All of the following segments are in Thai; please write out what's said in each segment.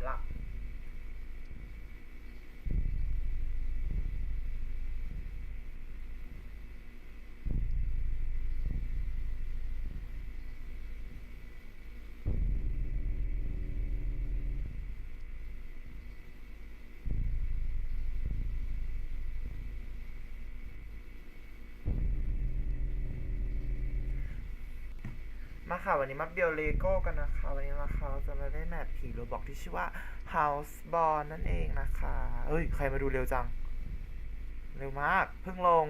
lắm มาค่ะวันนี้มาเบียวเลโก้กันนะคะ วันนี้นะคะเราจะมาเล่นแมปผีโรบอกที่ชื่อว่า House b o r n นั่นเองนะคะ เอ้ย ใครมาดูเร็วจัง เร็วมาก เพิ่งลง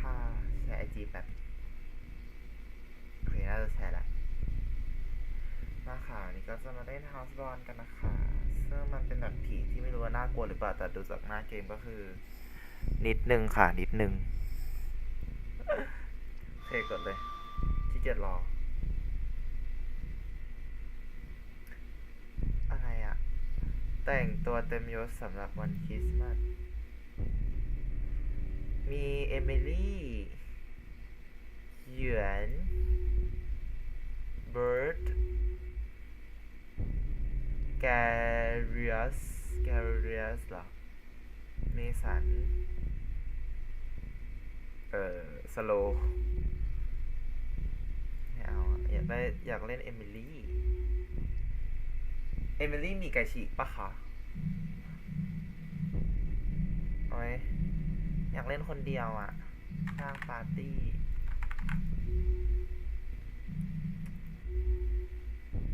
ค่ะแชร์ไอจีแบบโอเคน่าจะแชร์แหละมาค่ะวันนี่ก็จะมาเล่น House b o r n กันนะคะ ซึ่งมันเป็นแบบผีที่ไม่รู้ว่าน่ากลัวหรือเปล่าแต่ดูจากหน้าเกมก็คือ นิดนึงค่ะ นิดนึงเคกดเลย ที่เกียจรอ อะไรอะแต่งตัวเต็มยศสำหรับวันคริสต์มาส มีเอมิลี่เหยือนเบิร์ดแกเรียสแกเรียสเหรอ เมสัน เอ่อสโลไม่เอาอะอยากได้อยากเล่นเอมิลี่ เอมิลี่มีไก่ฉีกปะคะโอ้ยอยากเล่นคนเดียวอะสร้างปาร์ตี้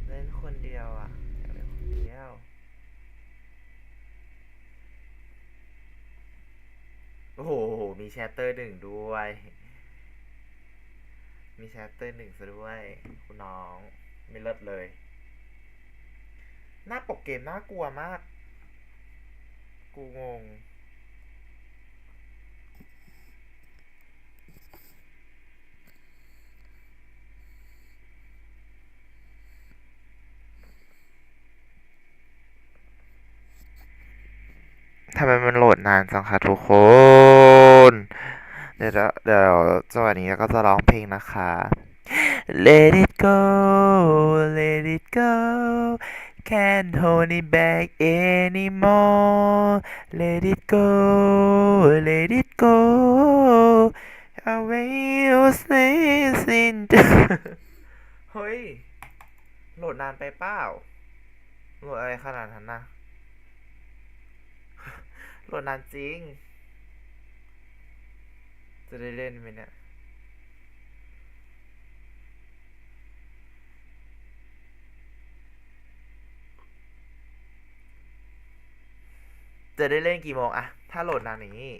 เล่นคนเดียวอะอยากเล่นคนเดียว โอ้โห มี แชตเตอร์หนึ่งด้วย มีแชตเตอร์หนึ่งซะด้วย คุณน้อง ไม่เลิศเลย หน้าปกเกมน่ากลัวมาก กูงงทำไมมันโหลดนานจังคะทุกคน เดี๋ยวเดี๋ยวจังหวะนี้ก็จะร้องเพลงนะคะ Let it go let it go can't hold it back anymore let it go let it go I will listen เฮ้ย โหลดนานไปเปล่า โหลดอะไรขนาดนั้นนะโหลดนานจริง จะได้เล่นไหมเนี่ยจะได้เล่นกี่โมงอะ ถ้าโหลดนานอย่างนี้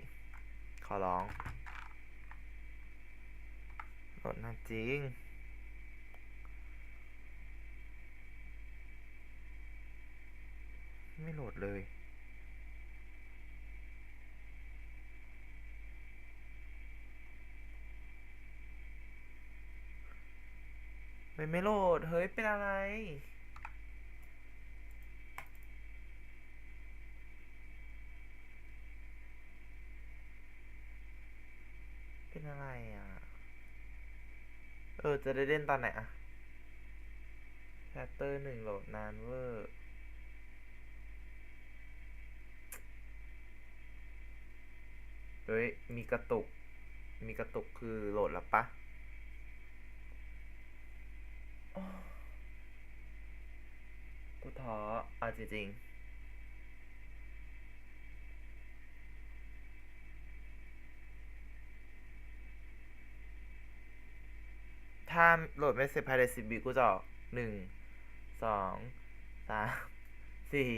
ขอร้อง โหลดนานจริง ไม่โหลดเลย ไม่ไม่โหลด เฮ้ย เป็นอะไร เป็นอะไรอะ เออ จะได้เล่นตอนไหนอะแชตเตอร์หนึ่งโหลดนานเวอร์เฮ้ย มีกระตุก มีกระตุกคือโหลดแล้วปะโอ้ กูท้อเอาจริงๆถ้าโหลดไม่เสร็จภายในสิบวิกูจะออกหนึ่งสองสามสี่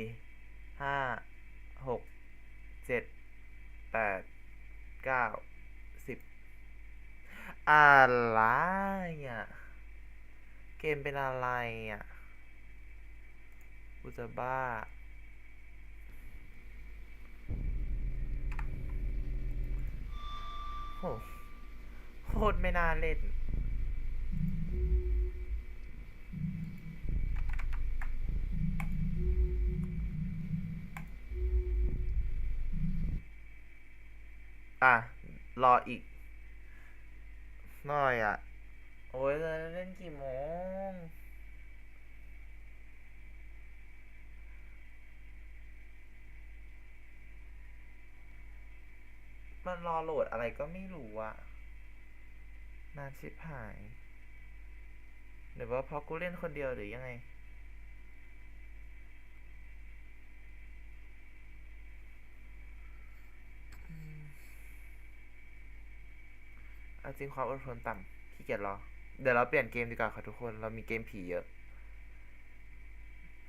ห้าหกเจ็ดแปดเก้าสิบอะไรอะ เกมเป็นอะไรอะกูจะบ้า โหโคตรไม่น่าเล่น อะ รออีก หน่อยอะ โอ้ยจะเล่นกี่โมงมันรอโหลดอะไรก็ไม่รู้อะนานชิบหาย หรือว่าเพราะกูเล่นคนเดียวหรือยังไง เอาจริงความอดทนต่ำขี้เกียจรอ เดี๋ยวเราเปลี่ยนเกมดีกว่าค่ะทุกคน เรามีเกมผีเยอะ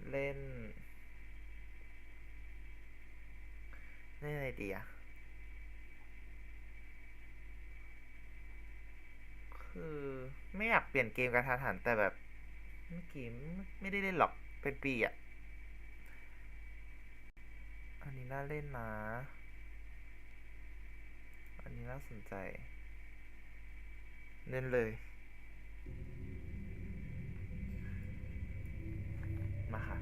เล่นเล่นอะไรดีอะคือ ไม่อยากเปลี่ยนเกมกระทันหันแต่แบบเมื่อกี้ไม่ไม่ได้เล่นหรอกเป็นปีอะอันนี้น่าเล่นนะ อันนี้น่าสนใจ เล่นเลย มาค่ะ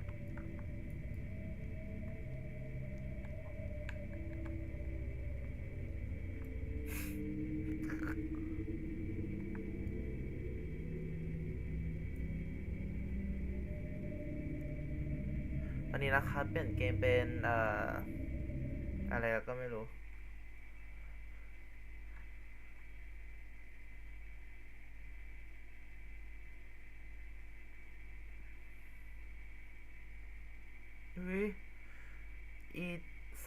อันนี้นะครับเปลี่ยนเกมเป็น เอ่อ อะไรก็ไม่รู้ อุ้ยอี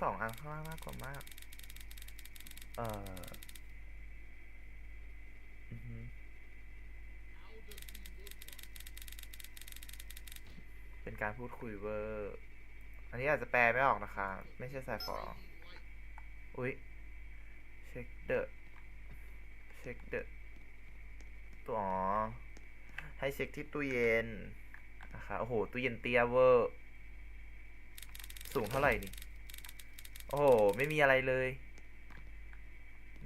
สองอันข้างล่างน่ากกว่ามาก เอ่อเป็นการพูดคุยเวอร์ อันนี้อาจจะแปลไม่ออกนะคะ ไม่ใช่สายฟออุ้ยเช็คเดอะ เช็คเดอะ ตัวอ๋อ ให้เช็คที่ตู้เย็นนะคะ โอ้โห ตู้เย็นเตี้ยเวอร์ สูงเท่าไหร่นี่ โอ้โห ไม่มีอะไรเลย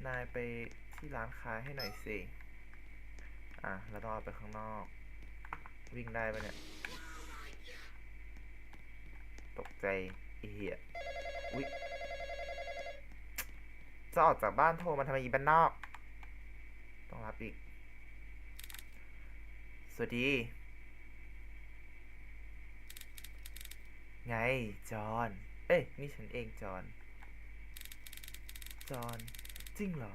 นายไปที่ร้านค้าให้หน่อยสิ อะ เราต้องเอาไปข้างนอก วิ่งได้ปะเนี่ย ตกใจอ้เหี้ยอุ๊ยจะออกจากบ้านโทรมาทำไมอีบ้านนอก ต้องรับอีก สวัสดี ไง จอห์นเอ้ย นี่ฉันเอง จอห์นจอห์นจริงเหรอ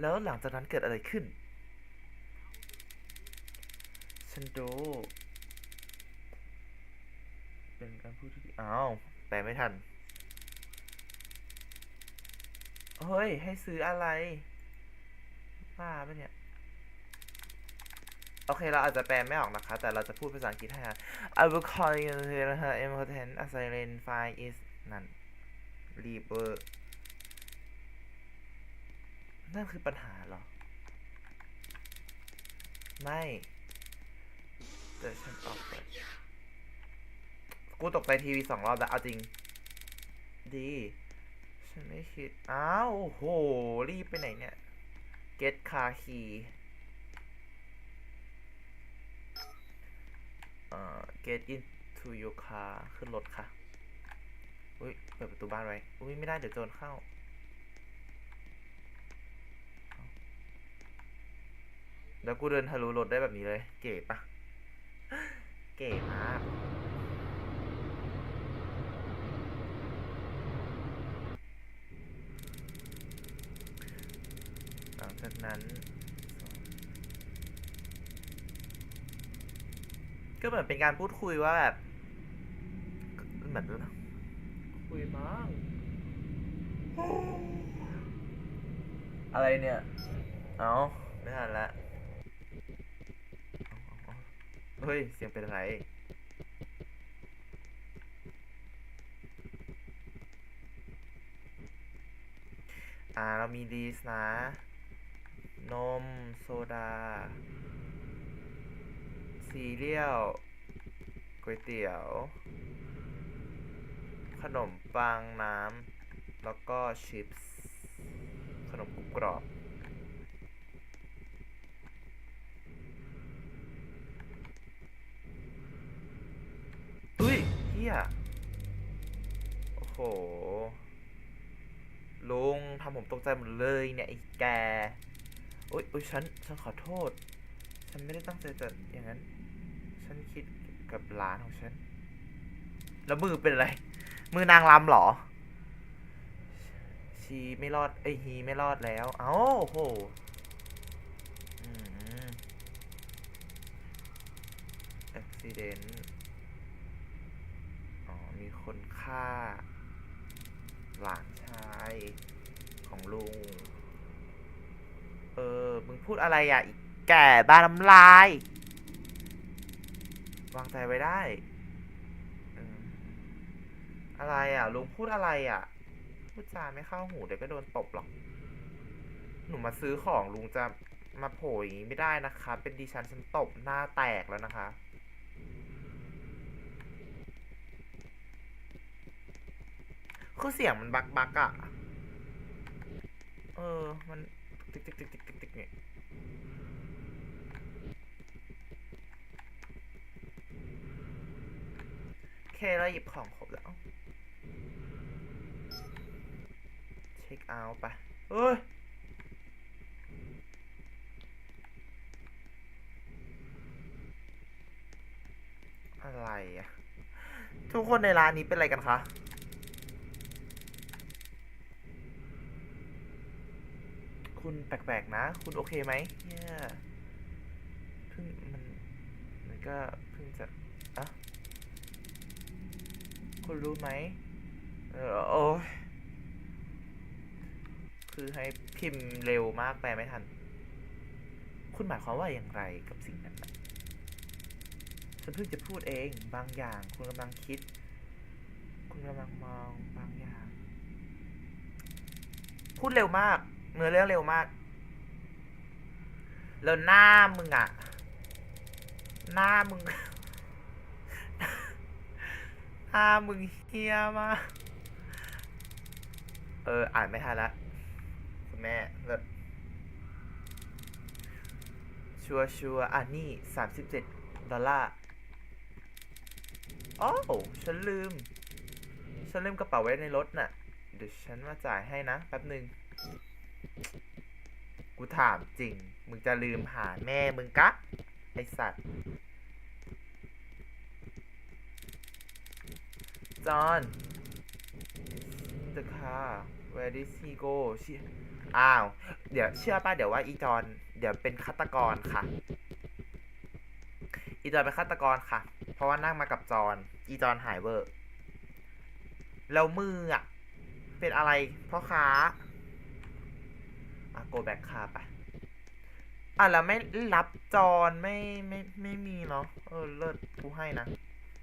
แล้วหลังจากนั้นเกิดอะไรขึ้น ฉันดูเป็นการพูดที่อ้าวแปลไม่ทัน เฮ้ย ให้ซื้ออะไรบ้าปะเนี่ย โอเคเราอาจจะแปลไม่ออกนะคะ แต่เราจะพูดภาษาอังกฤษให้นะ I will call you her important assignment file is นั่น Reaper นั่นคือปัญหาเหรอ ไม่แต่ฉันออกไปกูตกใจทีวีสองรอบแล้ว เอาจริง ดี ฉันไม่คิด อ้าวโอ้โหรีบไปไหนเนี่ย get car key เอ่อ get into your car ขึ้นรถค่ะ อุ้ยเปิดประตูบ้านไว้ อุ้ยไม่ได้เดี๋ยวโจรเข้า แล้วกูเดินทะลุรถได้แบบนี้เลย เก๋ปะ เก๋มากหลังจากนั้น ก็เหมือนเป็นการพูดคุยว่าแบบเหมือนคุยมั้งอะไรเนี่ย เอาไม่ทันละเอาเอาเอาเฮ้ย เสียงเป็นอะไรอ่า เรามีดีสนะ นม โซดา ซีเรียลก๋วยเตี๋ยว ขนมปังน้ำ แล้วก็ชิปส์ขนมกรุบกรอบอุ้ยเฮียโอ้โห ลุงทำผมตกใจหมดเลยเนี่ย ไอ้แกโอ๊ยโอ๊ยฉัน ฉันขอโทษ ฉันไม่ได้ตั้งใจจะอย่างนั้น ฉันคิดกับหลานของฉัน แล้วมือเป็นอะไร มือนางรำหรอ ชีไม่รอดเอ้ยฮีไม่รอดแล้ว เอ้าโอ้โหอืม accident อ๋อ มีคนฆ่า หลานชายของลุง เออ มึงพูดอะไรอะ อีกแก่บ้าน้ำลาย วางใจไว้ได้อะไรอะลุงพูดอะไรอะ พูดจาไม่เข้าหูเดี๋ยวก็โดนตบหรอก หนูมาซื้อของลุงจะมาโผล่อย่างนี้ไม่ได้นะคะ เป็นดิฉันฉันตบหน้าแตกแล้วนะคะ คือเสียงมันบักบักอะเออ มัน ติ๊กติ๊กติ๊กติ๊กติ๊กติ๊กเนี่ย เคเราหยิบของครบแล้ว เช็คเอาท์ไปเฮ้ยอะไรอะทุกคนในร้านนี้เป็นอะไรกันคะ คุณแปลกๆนะ คุณโอเคไหมเนี่ยเพิ่งมัน มันก็เพิ่งจะอะ คุณรู้ไหมโอ้คือให้พิมพ์เร็วมากแปลไม่ทัน คุณหมายความว่าอย่างไรกับสิ่งนั้นฉันเพิ่งจะพูดเองบางอย่าง คุณกำลังคิด คุณกำลังมองบางอย่าง พูดเร็วมากเนื้อเรื่องเร็วมาก แล้วหน้ามึงอะหน้ามึง หน้ามึงเฮียมา เออ อ่านไม่ทันละ คุณแม่เลิศชัวร์ชัวร์อะนี่สามสิบเจ็ดดอลลาร์โอ้วฉันลืม ฉันลืมกระเป๋าไว้ในรถน่ะ เดี๋ยวฉันมาจ่ายให้นะ แป๊บหนึ่งกูถามจริง มึงจะลืมหาแม่มึงกะ ไอสัตว์ จอห์น the car where did he go ชื่ออ้าว เดี๋ยวเชื่อป่ะเดี๋ยวว่าอีจอนเดี๋ยวเป็นฆาตกรค่ะ อีจอนเป็นฆาตกรค่ะ เพราะว่านั่งมากับจอนอีจอนหายเวอร์ แล้วมืออะ เป็นอะไรพ่อค้าอะโกแบ็คคาไปอะแล้วไม่รับจอนไม่ไม่ไม่มีเนาะเออเลิศกูให้นะ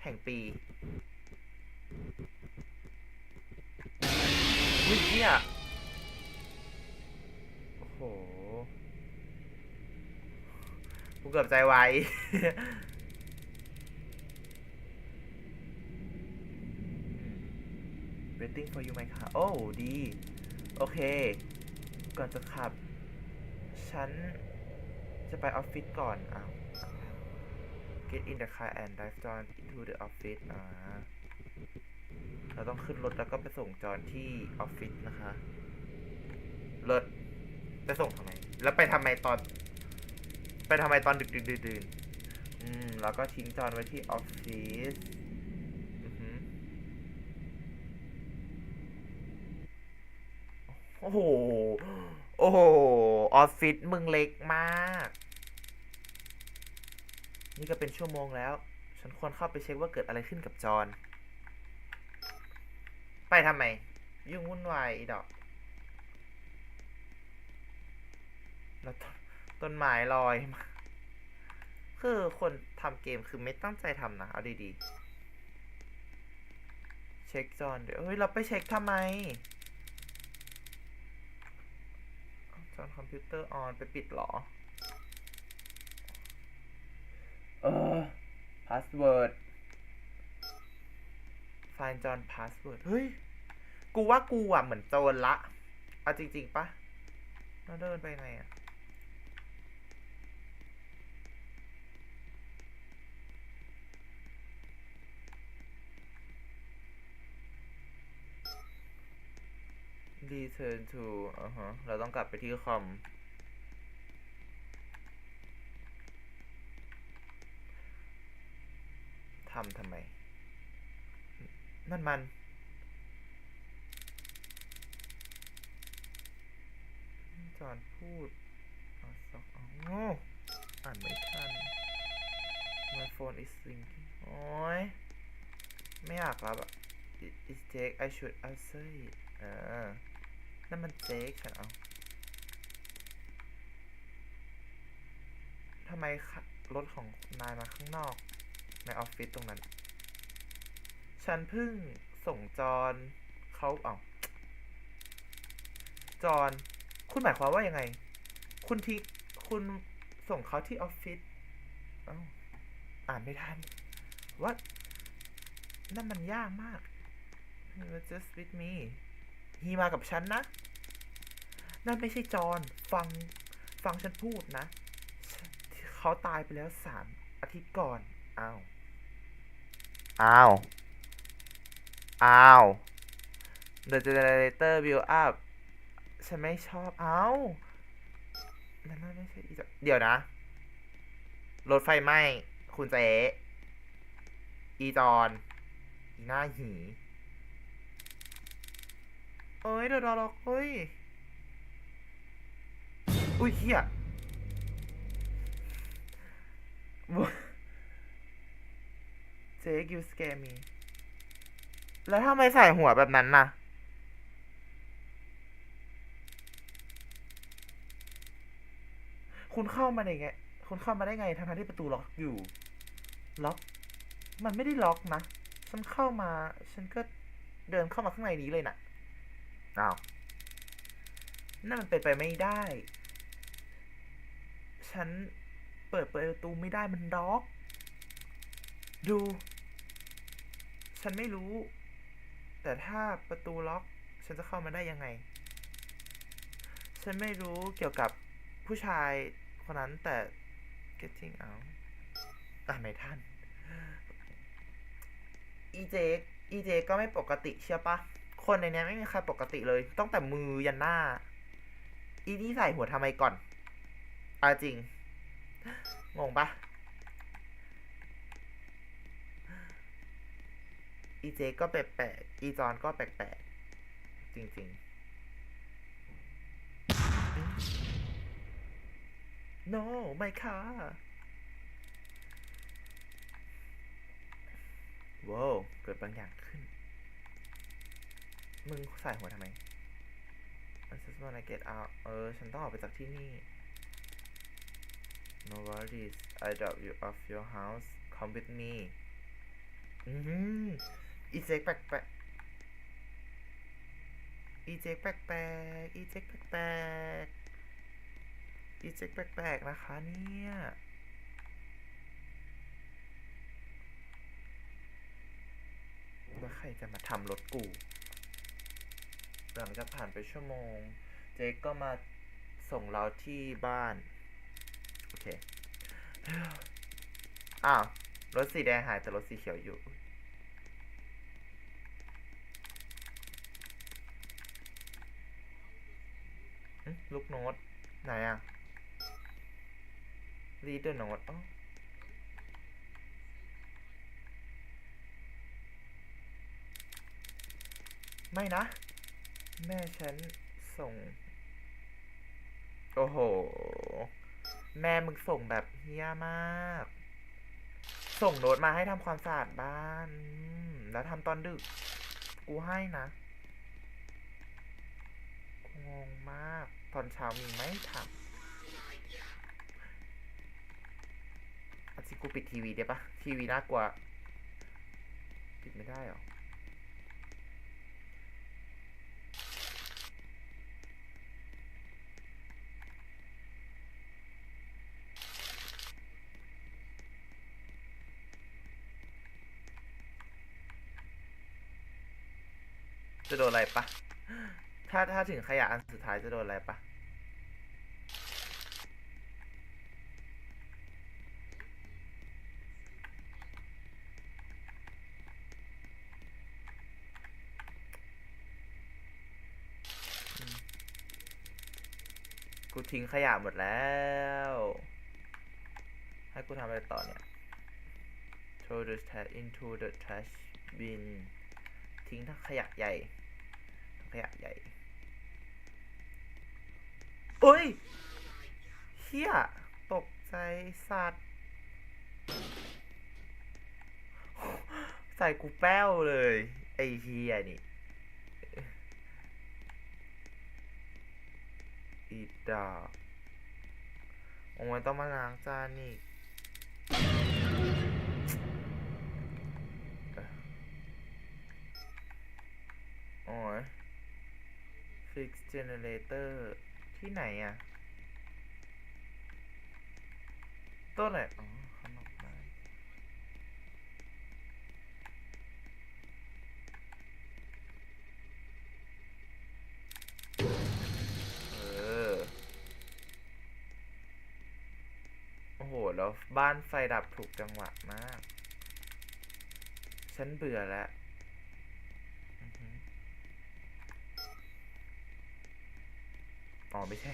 แห่งปี วิเหียโอ้โหกูเกือบใจไว waiting for you ไหมคะโอ้ดี โอเค ก่อนจะขับ ฉันจะไปออฟฟิศก่อนอ้าว get in the car and drive John into the office อ่า เราต้องขึ้นรถแล้วก็ไปส่งจอนที่ออฟฟิศนะคะรถไปส่งทำไม แล้วไปทำไมตอน ไปทำไมตอนดึกดึกดื่นอืม แล้วก็ทิ้งจอนไว้ที่ออฟฟิศโอ้โห โอ้โห ออฟฟิศมึงเล็กมาก นี่ก็เป็นชั่วโมงแล้ว ฉันควรเข้าไปเช็คว่าเกิดอะไรขึ้นกับจอน ไปทำไม ยุ่งวุ่นวายอีดอกแล้วต้นต้นไม้ลอยมาคือคนทำเกมคือไม่ตั้งใจทำนะ เอาดีๆ เช็คจอนเดี๋ยวเฮ้ย เราไปเช็คทำไมจอนคอมพิวเตอร์ออนไปปิดหรอ เออพาสเวิร์ด find John password เฮ้ย กูว่ากูอะเหมือนโจรละ เอาจริง ๆปะเราเดินไปไงอะ return to อ่าฮะเราต้องกลับไปที่คอม ทำทำไม นั่นมัน จอนพูดเอาสองอ๋อโง่อ่านไม่ทัน My phone is ringing โอ้ย ไม่อยากรับอะ it's Jake I should answer it เออ นั่นมันเจคฉันเอาทำไมรถของนายมาข้างนอก ในออฟฟิศตรงนั้น ฉันเพิ่งส่งจอนเขาเอาจอนคุณหมายความว่ายังไง คุณทิ้งคุณส่งเขาที่ออฟฟิศอ้าอ่านไม่ทันว่านั่นมันยากมาก just with me ฮีมากับฉันนะ นั่นไม่ใช่จอนฟัง ฟังฉันพูดนะ เขาตายไปแล้วสามอาทิตย์ก่อน อ้าว อ้าว อ้าว The generator build up ฉันไม่ชอบ เอ้านั่นไม่ใช่อีจเดี๋ยวนะ รถไฟไหม้ คุณเจ๊อีจอนอีหน้าหีเอ้ยเดี๋ยวรอรอเฮ้ย อุ้ยเฮียเจ๊กิวสแกมี แล้วทำไมใส่หัวแบบนั้นน่ะ คุณเข้ามาได้ไง คุณเข้ามาได้ไงทั้งที่ประตูล็อกอยู่ ล็อก มันไม่ได้ล็อกนะ ฉันเข้ามา ฉันก็เดินเข้ามาข้างในนี้เลยน่ะอ้าวนั่นมันเป็นไปไม่ได้ ฉันเปิดประตูไม่ได้มันล็อก ดู ฉันไม่รู้ แต่ถ้าประตูล็อกฉันจะเข้ามาได้ยังไง ฉันไม่รู้เกี่ยวกับผู้ชายคนนั้นแต่ getting out อ่าไม่ทันอีเจอีเจก็ไม่ปกติเชียปะ คนในนี้ไม่มีใครปกติเลยตั้งแต่มือยันหน้า อีนี่ใส่หัวทำไมก่อนอาจริง งงปะ อีเจก็แปลกๆอีจอนก็แปลกๆจริงๆ no ไม่ค่ะว้าวเกิดบางอย่างขึ้น มึงใส่หัวทำไม I just wanna get out เออ ฉันต้องออกไปจากที่นี่ No worries I drop you off your house come with me อือ อีเจ๊กแปลกแปลกอีเจ๊กแปลกแปลกอีเจ๊กแปลกแปลกอีเจ๊กแปลกแปลกนะคะเนี่ยว่าใครจะมาทำรถกูหลังจากผ่านไปชั่วโมง เจ๊กก็มาส่งเราที่บ้าน โอเค อ้าว รถสีแดงหายแต่รถสีเขียวอยู่ ลูกโน้ตไหนอะ read the note ไม่นะ แม่ฉันส่ง โอ้โห แม่มึงส่งแบบเฮี้ยมาก ส่งโน้ตมาให้ทำความสะอาดบ้าน แล้วทำตอนดึก กูให้นะ กูงงมาก ตอนเช้ามีไหมทำอาจิกูปิดทีวีได้ปะทีวีน่ากลัวปิดไม่ได้หรอจะโดนอะไรปะ ถ้าถ้าถึงขยะอันสุดท้ายจะโดนอะไรปะกูทิ้งขยะหมดแล้ว ให้กูทำอะไรต่อเนี่ย throw the trash into the trash bin ทิ้งทั้งขยะใหญ่ทั้งขยะใหญ่ เอ้ยเฮียตกใจสัตว์ใส่กูแป้วเลย ไอ้เฮียนี่อีดอโอ้ยต้องมาล้างจานอีกโอ้ย fix generator ที่ไหนอะต้นไหนอ๋อข้างนอกบ้านเออ โอ้โห แล้วบ้านไฟดับถูกจังหวะมาก ฉันเบื่อแล้วอือหือ อ๋อไม่ใช่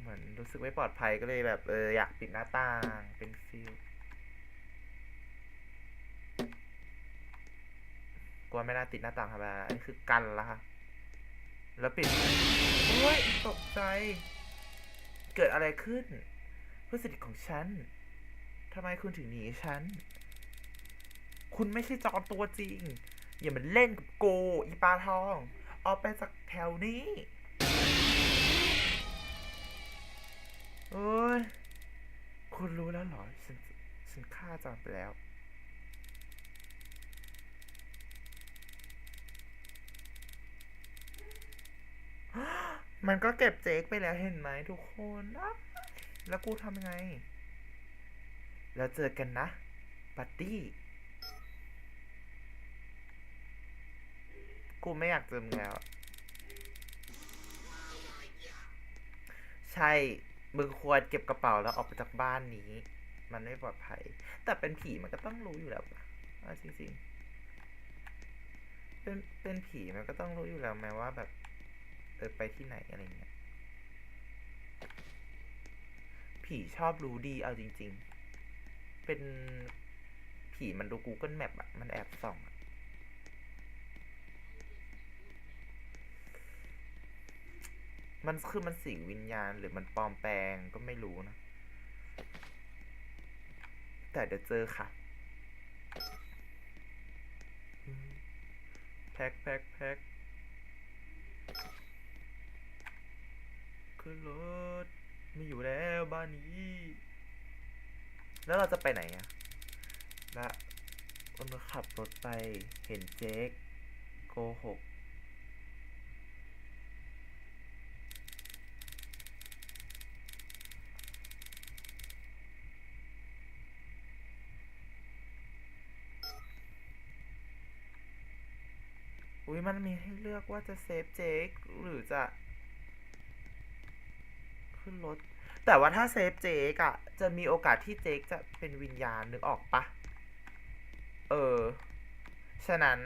เหมือนรู้สึกไม่ปลอดภัยก็เลยแบบเอออยากปิดหน้าต่างเป็นฟิลกลัวไม่น่าติดหน้าต่างครับอันนี้คือกันละค่ะแล้วปิดโอ้ยตกใจ เกิดอะไรขึ้นเพื่อนสนิทของฉันทำไมคุณถึงหนีฉัน คุณไม่ใช่จอมตัวจริง อย่ามาเล่นกับโกอีปลาทอง ออกไปจากแถวนี้ โอ้ยคุณรู้แล้วเหรอฉันฉันฆ่าจอมไปแล้ว มันก็เก็บเจ๊กไปแล้วเห็นไหมทุกคนอะแล้วกูทำยังไง แล้วเจอกันนะบัดดี้ กูไม่อยากเจอมึงแล้ว ใช่ มึงควรเก็บกระเป๋าแล้วออกไปจากบ้านนี้ มันไม่ปลอดภัย แต่เป็นผีมันก็ต้องรู้อยู่แล้วเอาจริงๆเป็นเป็นผีมันก็ต้องรู้อยู่แล้วไหมว่าแบบเออไปที่ไหนอะไรเงี้ย ผีชอบรู้ดีเอาจริง ๆ เป็นผีมันดู Google Map อะมันแอบส่องอะ มันคือมันสิงวิญญาณหรือมันปลอมแปลงก็ไม่รู้นะ แต่เดี๋ยวเจอค่ะ แพ็คแพ็คแพ็คขึ้นรถไม่อยู่แล้วบ้านนี้ แล้วเราจะไปไหนอะและคนขับรถไปเห็นเจ๊กโกหก มันมีให้เลือกว่าจะเซฟเจ๊กหรือจะ ขึ้นรถ แต่ว่าถ้าเซฟเจ๊กอะจะมีโอกาสที่เจ๊กจะเป็นวิญญาณนึกออกปะเออ ฉะนั้น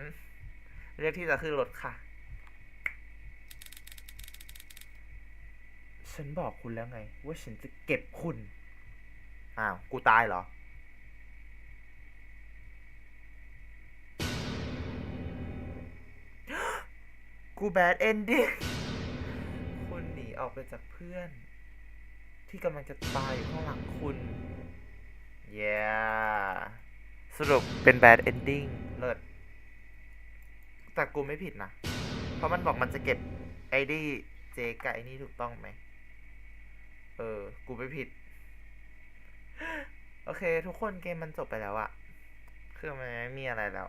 เลือกที่จะขึ้นรถค่ะ ฉันบอกคุณแล้วไง ว่าฉันจะเก็บคุณ อ้าว กูตายเหรอ กูแบดเอนดิ้งคุณหนีออกไปจากเพื่อน ที่กำลังจะตายอยู่ข้างหลังคุณ เย้สรุปเป็นแบดเอนดิ้งเลิศแต่กูไม่ผิดนะ เพราะมันบอกมันจะเก็บไอดีเจกับไอ้นี่ถูกต้องไหม เออ กูไม่ผิด โอเค ทุกคนเกมมันจบไปแล้วอะคือมันไม่มีอะไรแล้ว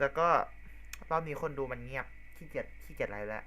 แล้วก็รอบนี้คนดูมันเงียบ ขี้เกียจขี้เกียจอะไรแล้ว